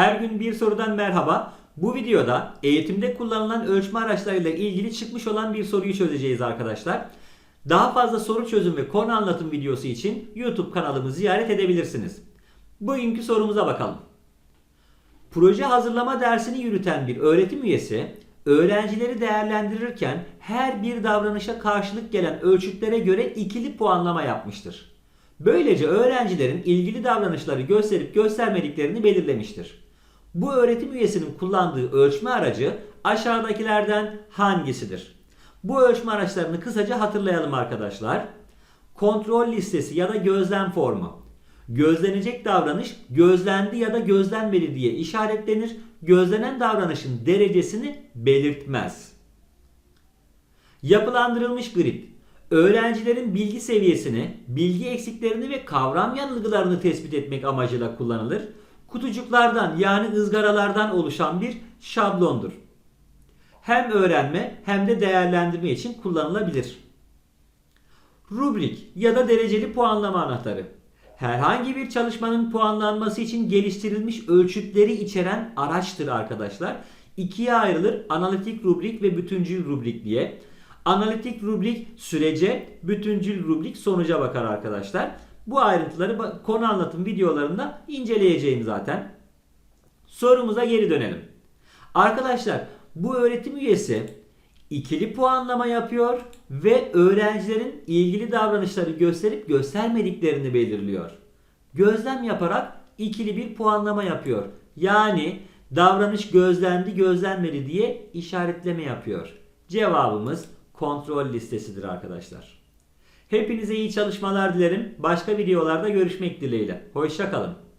Her gün bir sorudan merhaba. Bu videoda eğitimde kullanılan ölçme araçlarıyla ilgili çıkmış olan bir soruyu çözeceğiz arkadaşlar. Daha fazla soru çözüm ve konu anlatım videosu için YouTube kanalımı ziyaret edebilirsiniz. Bugünkü sorumuza bakalım. Proje hazırlama dersini yürüten bir öğretim üyesi öğrencileri değerlendirirken her bir davranışa karşılık gelen ölçütlere göre ikili puanlama yapmıştır. Böylece öğrencilerin ilgili davranışları gösterip göstermediklerini belirlemiştir. Bu öğretim üyesinin kullandığı ölçme aracı aşağıdakilerden hangisidir? Bu ölçme araçlarını kısaca hatırlayalım arkadaşlar. Kontrol listesi ya da gözlem formu. Gözlenecek davranış gözlendi ya da gözlenmedi diye işaretlenir. Gözlenen davranışın derecesini belirtmez. Yapılandırılmış grid. Öğrencilerin bilgi seviyesini, bilgi eksiklerini ve kavram yanılgılarını tespit etmek amacıyla kullanılır. Kutucuklardan yani ızgaralardan oluşan bir şablondur. Hem öğrenme hem de değerlendirme için kullanılabilir. Rubrik ya da dereceli puanlama anahtarı. Herhangi bir çalışmanın puanlanması için geliştirilmiş ölçütleri içeren araçtır arkadaşlar. İkiye ayrılır analitik rubrik ve bütüncül rubrik diye. Analitik rubrik sürece, bütüncül rubrik sonuca bakar arkadaşlar. Bu ayrıntıları konu anlatım videolarında inceleyeceğim zaten. Sorumuza geri dönelim. Arkadaşlar bu öğretim üyesi ikili puanlama yapıyor ve öğrencilerin ilgili davranışları gösterip göstermediklerini belirliyor. Gözlem yaparak ikili bir puanlama yapıyor. Yani davranış gözlendi gözlenmedi diye işaretleme yapıyor. Cevabımız kontrol listesidir arkadaşlar. Hepinize iyi çalışmalar dilerim. Başka videolarda görüşmek dileğiyle. Hoşçakalın.